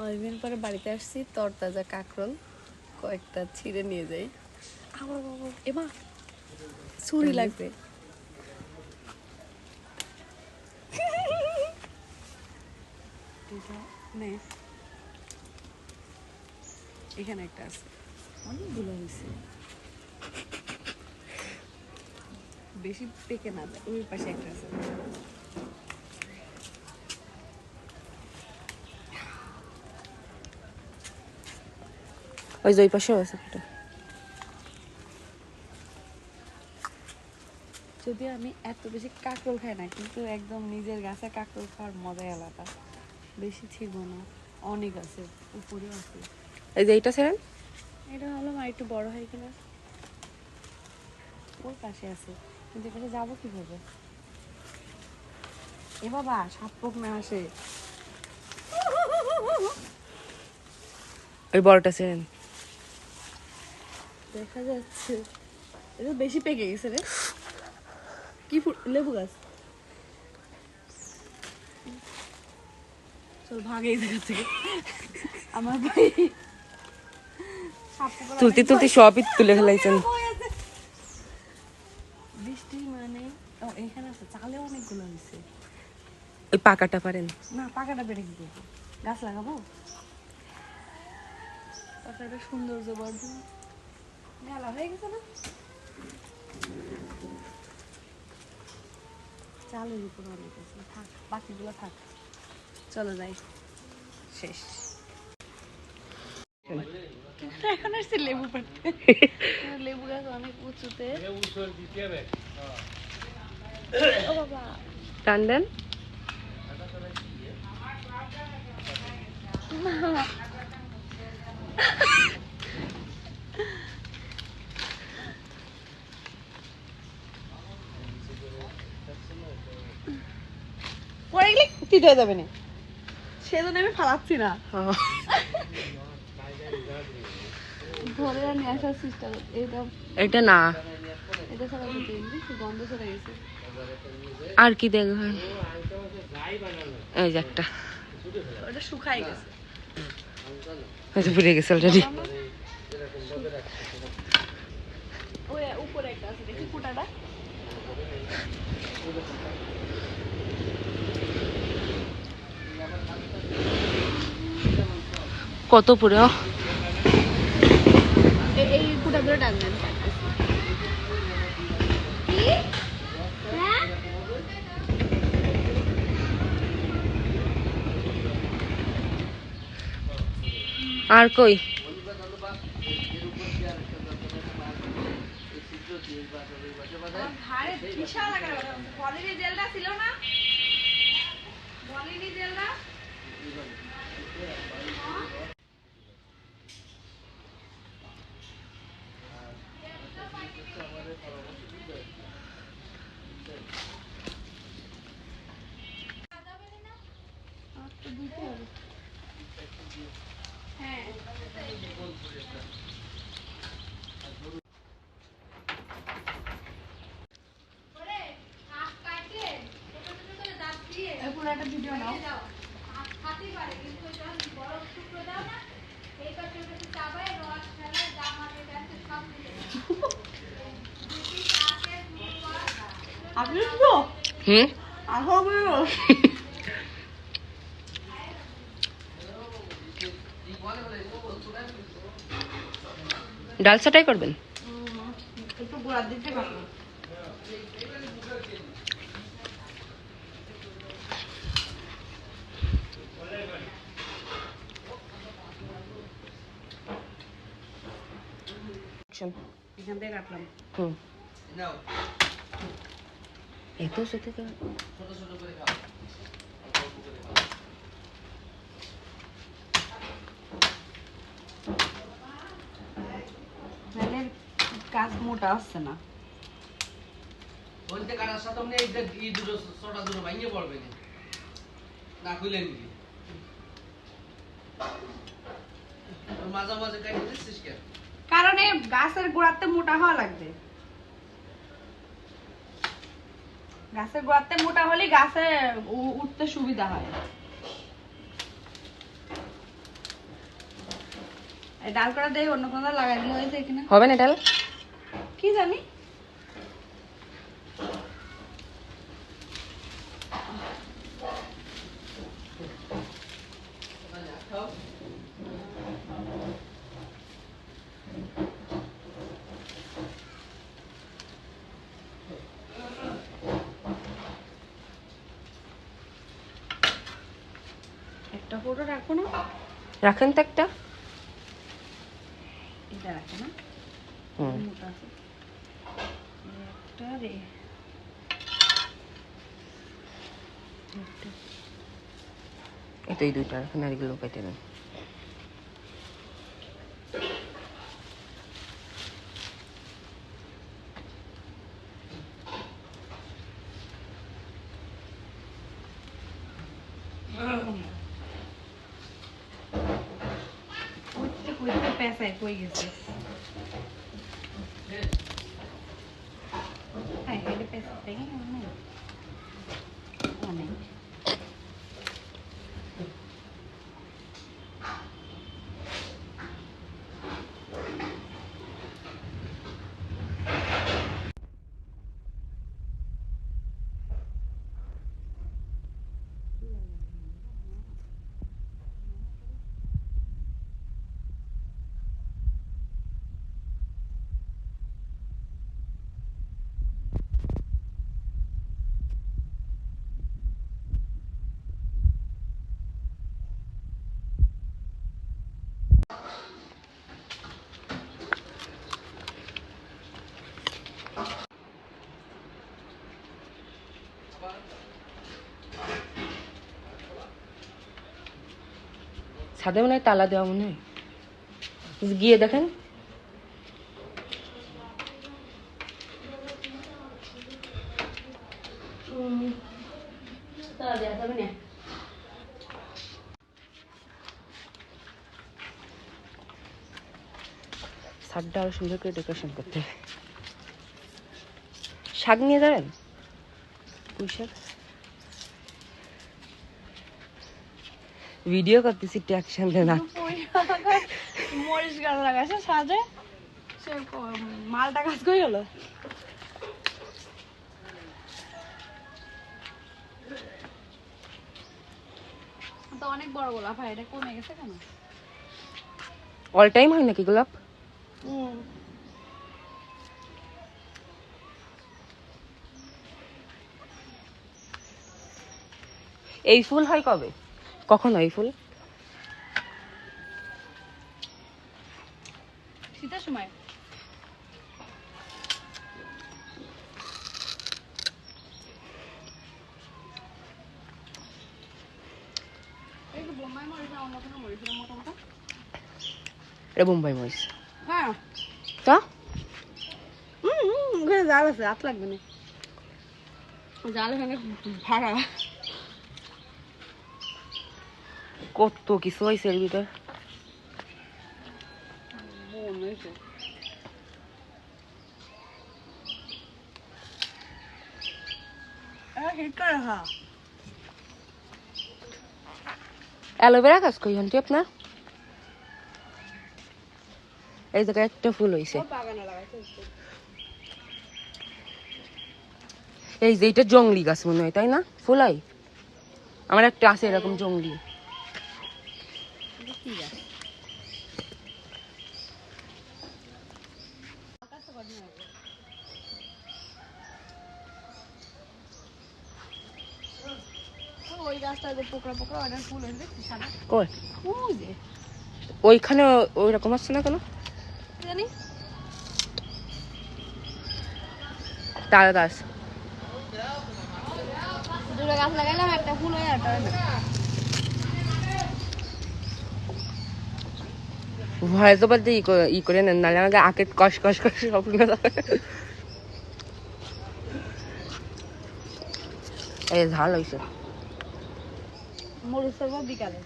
অনেকদিন পরে বাড়িতে আসছি তরতাজা কাঁকরোল কয়েকটা ছিঁড়ে নিয়ে যাই। আবার এমা ছুরি লাগবে। এখানে একটা আছে। অনেকগুলো হয়েছে। বেশি পেকে না ওই পাশে একটা আছে। ওই যে ওই পাশেও আছে একটা যদি আমি এত বেশি কাঁকরোল খাই না কিন্তু একদম নিজের গাছে কাঁকরোল খাওয়ার মজাই আলাদা। বেশি ছিল না অনেক আছে উপরেও আছে। এই যে এইটা ছেড়েন। এটা হলো আর একটু বড় হয় কিনা? ওর পাশে আছে। কিন্তু এ পাশে যাব কীভাবে? এ বাবা সাপ পোক না আসে। ওই বড়টা ছেড়েন। দেখা যাচ্ছে। এটা বেশি পেকে গেছে রে। কি লেবু গাছ। চল ভাগে এই জায়গা থেকে আমার ভাই তুলতে তুলতে সবই তুলে ফেলাইছেন। বৃষ্টি মানে এখানে আছে চালে অনেকগুলো হয়েছে ওই পাকাটা পারেন। না পাকাটা বেড়ে কি গাছ লাগাবো? তারপর সৌন্দর্য বর্ধন। মেলা হয়ে গেছে না? চালের উপর অনেক আছে। থাক বাকিগুলো থাক। চলো যাই। শেষ। এখন আসছে লেবু পাড়তে লেবু গাছ অনেক উঁচুতে। ও বাবা। টান দেন। পরে গেলে হয়ে যাবে না। সেজন্য আমি ফালাচ্ছি না। ধরে আর নিয়ে আসার চেষ্টা এটা এটা না। এটা ছাড়া গন্ধ চলে গেছে। আর কি দেখবেন এই যে একটা। ওটা শুকাই গেছে। পুড়ে গেছে অলরেডি ওই উপরে একটা আছে দেখি ফুটাটা। কত পুরো? টানবেন আর কই? বিশাল আকারে বলিনি জেলটা ছিল না? বলিনি জেলটা? হ্যাঁ। এই একটা ভিডিও নাও আপনি তো হুম? ডাল ছাটাই করবেন? একটু গোড়ার দিতে পারব এখান থেকে কাটলাম। হুম। এত সাথে তো নাহলে কাজ মোটা আসছে না। বলতে কাটার সাথে আপনি এইটা দুটো ছটা দুটো ভাঙিয়ে পড়বে না। না খুলে নিবি। মাঝে মাঝে কাটি দিচ্ছিস কেন? কারণ গাছের গোড়াতে মোটা হওয়া লাগবে। গাছের গোড়াতে মোটা হলে গাছে উঠতে সুবিধা হয়। ডাল করা দেয় অন্য কোনো লাগানো হয়েছে কিনা হবে না ডাল? কি জানি? একটা ফটো রাখো না। রাখেন তো একটা। এটা রাখো না। হুম। মোটা আছে। একটা রে এই। দুইটা রাখেন আর এগুলো কেটে নেন। কইতে কইতে পেঁচায় কই গেছে হ্যাঁ এটা পেঁচা ছাদে মনে হয় তালা দেওয়া মনে হয় গিয়ে দেখেন ছাদটা করতে শাক নিয়ে যাবেন? পুঁই শাক? ভিডিও করতেছি অ্যাকশন দেন আর মরিচ গাছ লাগাইছে সাজে। সে মালটা কাজ করে গেল তো অনেক বড় গোলাপ হয় এটা কমে গেছে কেন? অল টাইম হয় নাকি গোলাপ? এই ফুল হয় কবে? কখন হয় ফুল? শীতের সময়? বোম্বাই মরিচ এটা বোম্বাই হ্যাঁ। তা? হুম ওখানে জাল আছে হাত লাগবে না। জাল এখানে ভাড়া। কত কিছু হয়েছে এর ভিতর অ্যালোভেরা গাছ কই আন্টি আপনার এই জায়গায় একটা ফুল হয়েছে এই যে এটা জংলি গাছ মনে হয় তাই না ফুল হয় আমার একটা আছে এরকম জংলি কি ওই গাছটা যে পোকরা পোকরা ওটার ফুল দেখছি সাদা? কই? ওই যে। ওইখানে ওই রকম আসছে না কেন? জানি তাল গাছ দুটো গাছ লাগাইলাম একটা ফুল হয় একটা না ভয় তো বলতে ই করে- নেন, নাহলে আমাকে আঁকে কষ কষ কষ স্বপ্ন এই ঝাল হয়েছে মরুচ বিকালে।